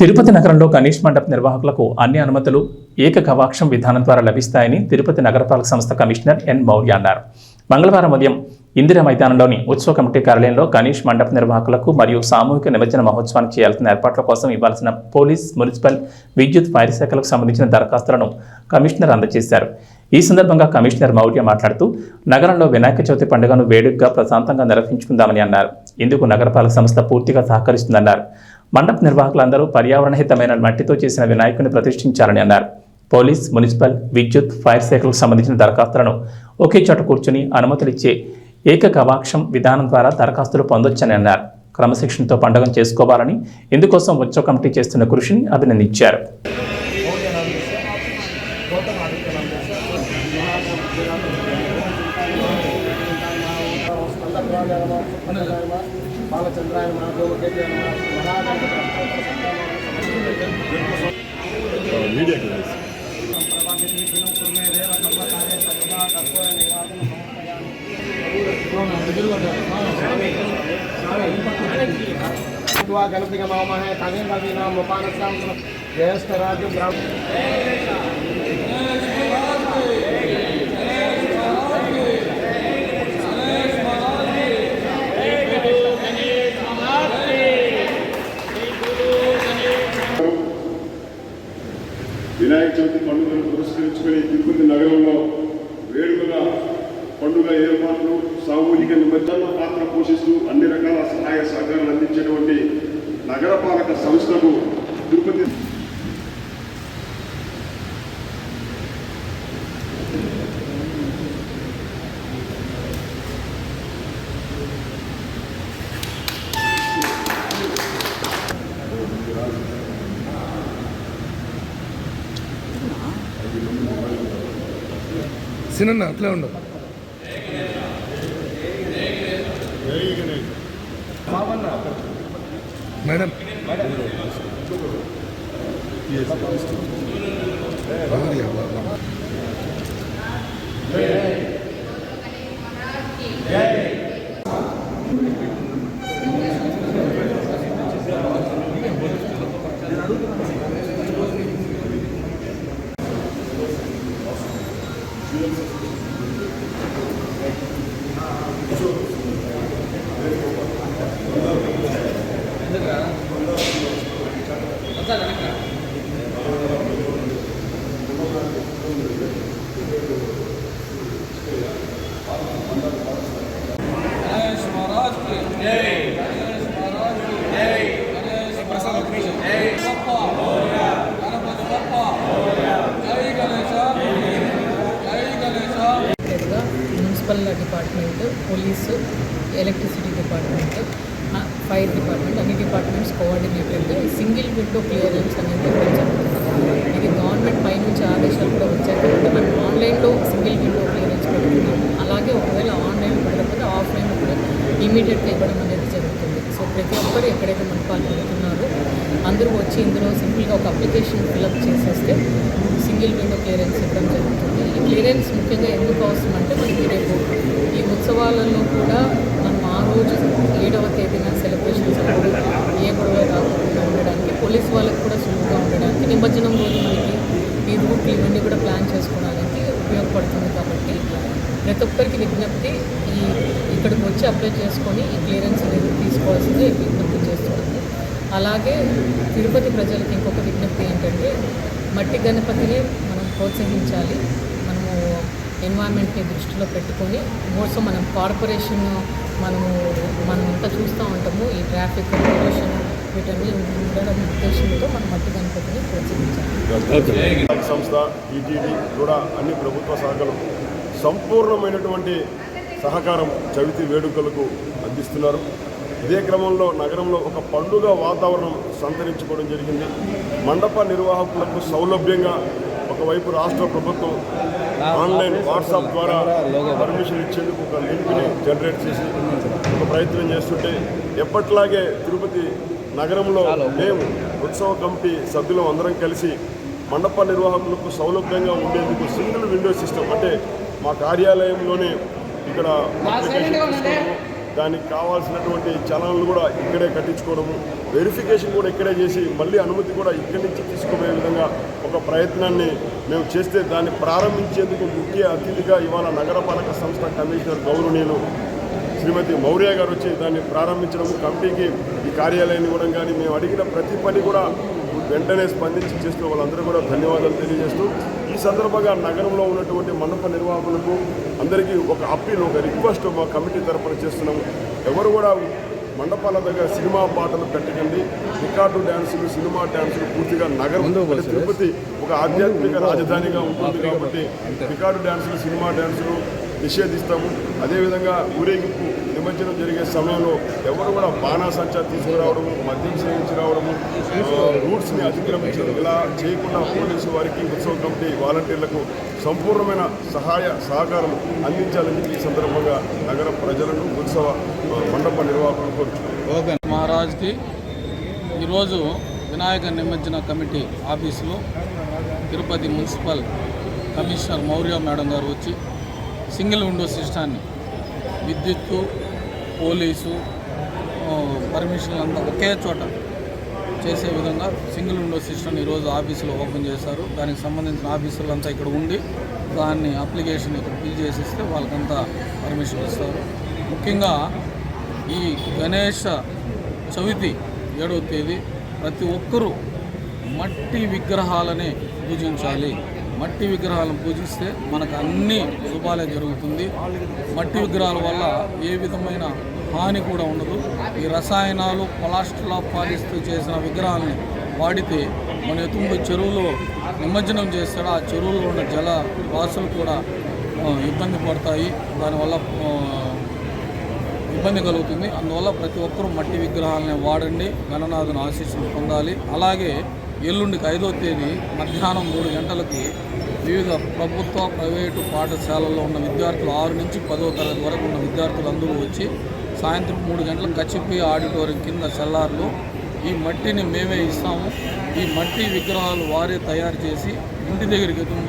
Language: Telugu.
తిరుపతి నగరంలో గణేష్ మండప నిర్వాహకులకు అన్ని అనుమతులు ఏక గవాక్షం విధానం ద్వారా లభిస్తాయని తిరుపతి నగరపాలక సంస్థ కమిషనర్ ఎన్ మౌర్య అన్నారు. మంగళవారం ఉదయం ఇందిరా మైదానంలోని ఉత్సవ కమిటీ కార్యాలయంలో గణేష్ మండప నిర్వాహకులకు మరియు సామూహిక నిమజ్జన మహోత్సవానికి చేయాల్సిన ఏర్పాట్ల కోసం ఇవ్వాల్సిన పోలీస్ మున్సిపల్ విద్యుత్ ఫైర్ శాఖలకు సంబంధించిన దరఖాస్తులను కమిషనర్ అందజేశారు. ఈ సందర్భంగా కమిషనర్ మౌర్య మాట్లాడుతూ నగరంలో వినాయక చవితి పండుగను వేడుకగా ప్రశాంతంగా నిర్వహించుకుందామని అన్నారు. ఇందుకు నగరపాలక సంస్థ పూర్తిగా సహకరిస్తుందన్నారు. మండప నిర్వాహకులందరూ పర్యావరణహితమైన మట్టితో చేసిన వినాయకుని ప్రతిష్ఠించాలని అన్నారు. పోలీస్ మున్సిపల్ విద్యుత్ ఫైర్ శాఖలకు సంబంధించిన దరఖాస్తులను ఒకే చోట కూర్చుని అనుమతులిచ్చే ఏక గవాక్షం విధానం ద్వారా దరఖాస్తులు పొందొచ్చని అన్నారు. క్రమశిక్షణతో పండుగను చేసుకోవాలని ఇందుకోసం ఉత్సవ కమిటీ చేస్తున్న కృషిని అభినందించారు. బాలచంద్రాయన మీడియా క్లాస్ గణపతి మహమహే కవే కవీనాం ఉపానసాం జ్యేష్ఠరాజు బ్రహ్మ వినాయక చవితి పండుగను పురస్కరించుకుని తిరుపతి నగరంలో వేడుకగా పండుగ ఏర్పాట్లు సామూహిక నిమజ్జన పాత్ర పోషిస్తూ అన్ని రకాల సహాయ సహకారాలు అందించేటువంటి నగరపాలక సంస్థకు తిరుపతి సినన్న అట్లే ఉండదు మేడం. சார் வணக்கம் municipal department police electricity department fire department అన్ని డిపార్ట్మెంట్స్ కోఆర్డినేట్ అయితే సింగిల్ విండో క్లియరెన్స్ అనేది ఇవ్వడం ఇది గవర్నమెంట్ పైనుంచి ఆదేశాలు కూడా వచ్చాయి కాబట్టి మనం ఆన్లైన్లో సింగిల్ విండో క్లియరెన్స్ పెడుతున్నాం అలాగే ఒకవేళ ఆన్లైన్ పెడకపోతే ఆఫ్లైన్ కూడా ఇమీడియట్గా ఇవ్వడం అనేది జరుగుతుంది. సో ప్రతి ఒక్కరు ఎక్కడైతే మండపాలు పెడుతున్నారో అందరూ వచ్చి ఇందులో సింపుల్గా ఒక అప్లికేషన్ ఫిలప్ చేసేస్తే సింగిల్ విండో క్లియరెన్స్ ఇవ్వడం జరుగుతుంది. ఈ క్లియరెన్స్ ముఖ్యంగా ఎందుకు అవసరం అంటే మనకి రేపు ఈ ఉత్సవాలలో కూడా మనం ఆ రోజు ఏడవ తేదీన సెలబ్రేషన్స్ అప్పుడు ఏ గొడవ రాకుండా ఉండడానికి పోలీస్ వాళ్ళకి కూడా సులువుగా ఉండడానికి నిమజ్జనం రోజు మనకి ఈ రూట్లు ఇవన్నీ కూడా ప్లాన్ చేసుకోవడానికి ఉపయోగపడుతుంది కాబట్టి ప్రతి ఒక్కరికి విజ్ఞప్తి ఈ ఇక్కడికి వచ్చి అప్లై చేసుకొని ఈ క్లియరెన్స్ అనేది తీసుకోవాల్సిందే విజ్ఞప్తి చేస్తున్నాను అలాగే తిరుపతి ప్రజలకి ఇంకొక విజ్ఞప్తి ఏంటంటే మట్టి గణపతిని మనం ప్రోత్సహించాలి. మనము ఎన్వైరన్మెంట్ని దృష్టిలో పెట్టుకొని మోసం మనం కార్పొరేషన్ మనము మనం అంతా చూస్తూ ఉంటాము. ఈ ట్రాఫిక్ పొల్యూషన్ వీటన్ని ఉండడం ఉద్దేశంతో మనం మట్టి గణపతిని ప్రోత్సహించాలి. సంస్థ ఈటీడీ కూడా అన్ని ప్రభుత్వ శాఖలు సంపూర్ణమైనటువంటి సహకారం చవితి వేడుకలకు అందిస్తున్నారు. ఇదే క్రమంలో నగరంలో ఒక పండుగ వాతావరణం సంతరించుకోవడం జరిగింది. మండప నిర్వాహకులకు సౌలభ్యంగా ఒకవైపు రాష్ట్ర ప్రభుత్వం ఆన్లైన్ వాట్సాప్ ద్వారా పర్మిషన్ ఇచ్చేందుకు ఒక లింక్ని జనరేట్ చేసి ఒక ప్రయత్నం చేస్తుంటే ఎప్పట్లాగే తిరుపతి నగరంలో మేము ఉత్సవ కమిటీ సభ్యులం అందరం కలిసి మండప నిర్వాహకులకు సౌలభ్యంగా ఉండేందుకు సింగిల్ విండో సిస్టమ్ అంటే మా కార్యాలయంలోనే ఇక్కడ తీసుకోవడము దానికి కావాల్సినటువంటి చలనలు కూడా ఇక్కడే కట్టించుకోవడము వెరిఫికేషన్ కూడా ఇక్కడే చేసి మళ్ళీ అనుమతి కూడా ఇక్కడి నుంచి తీసుకుపోయే విధంగా ఒక ప్రయత్నాన్ని మేము చేస్తే దాన్ని ప్రారంభించేందుకు ముఖ్య అతిథిగా ఇవాళ నగరపాలక సంస్థ కమిషనర్ గౌరవనీయులు శ్రీమతి మౌర్య గారు వచ్చి దాన్ని ప్రారంభించడం కమిటీకి ఈ కార్యాలయాన్ని ఇవ్వడం కానీ మేము అడిగిన ప్రతి పని కూడా వెంటనే స్పందించి చేస్తూ వాళ్ళందరూ కూడా ధన్యవాదాలు తెలియజేస్తూ ఈ సందర్భంగా నగరంలో ఉన్నటువంటి మండప నిర్వాహకులకు అందరికీ ఒక అప్పీల్ ఒక రిక్వెస్ట్ మా కమిటీ తరపున చేస్తున్నాము. ఎవరు కూడా మండపాల దగ్గర సినిమా పాటలు పెట్టకండి. రికార్డు డ్యాన్సులు సినిమా డ్యాన్సులు పూర్తిగా నగరం తిరుపతి ఒక ఆధ్యాత్మిక రాజధానిగా ఉంటుంది కాబట్టి రికార్డు డ్యాన్సులు సినిమా డ్యాన్సులు నిషేధిస్తాము. అదేవిధంగా ఊరేగింపు నిమజ్జనం జరిగే సమయంలో ఎవరు కూడా బాణాసంచా తీసుకురావడము మద్యం సేవించి రావడము అతిక్రమించడం. ఇలా చేయకుండా పోలీసు వారికి ఉత్సవ కమిటీ వాలంటీర్లకు సంపూర్ణమైన సహాయ సహకారం అందించాలని ఈ సందర్భంగా నగర ప్రజలను ఉత్సవ మండప నిర్వాహకులను కోరుచున్నాను మహారాజ్కి ఈరోజు వినాయక నిమజ్జన కమిటీ ఆఫీసులో Tirupati municipal commissioner Maurya madam గారు వచ్చి సింగిల్ విండో సిస్టాన్ని విద్యుత్తు పోలీసు పర్మిషన్లు అంతా ఒకే చోట చేసే విధంగా సింగిల్ విండో సిస్టమ్ ఈరోజు ఆఫీసులో ఓపెన్ చేశారు. దానికి సంబంధించిన ఆఫీసర్లు అంతా ఇక్కడ ఉండి దాన్ని అప్లికేషన్ ఇక్కడ ఫిల్ చేసిస్తే వాళ్ళకంతా పర్మిషన్ ఇస్తారు. ముఖ్యంగా ఈ గణేష చవితి ఏడవ తేదీ ప్రతి ఒక్కరూ మట్టి విగ్రహాలనే పూజించాలి. మట్టి విగ్రహాలను పూజిస్తే మనకు అన్ని శుభాలే జరుగుతుంది. మట్టి విగ్రహాల వల్ల ఏ విధమైన హాని కూడా ఉండదు. ఈ రసాయనాలు కొలాస్ట్రాల్ పాలిస్తూ చేసిన విగ్రహాలని వాడితే మన ఎత్తుముడు చెరువులో నిమజ్జనం చేస్తాడు? ఆ చెరువులో ఉన్న జల వాసులు కూడా ఇబ్బంది పడతాయి. దానివల్ల ఇబ్బంది కలుగుతుంది. అందువల్ల ప్రతి ఒక్కరూ మట్టి విగ్రహాలని వాడండి. గణనాథుని ఆశీస్సులు పొందాలి. అలాగే ఎల్లుండికి ఐదో తేదీ మధ్యాహ్నం మూడు గంటలకి వివిధ ప్రభుత్వ ప్రైవేటు పాఠశాలల్లో ఉన్న విద్యార్థులు ఆరు నుంచి పదో తరగతి వరకు ఉన్న విద్యార్థులు అందరూ వచ్చి సాయంత్రం మూడు గంటలకు కచ్చిపి ఆడిటోరియం కింద చల్లార్లు ఈ మట్టిని మేమే ఇస్తాము. ఈ మట్టి విగ్రహాలు వారే తయారు చేసి ఇంటి దగ్గరికి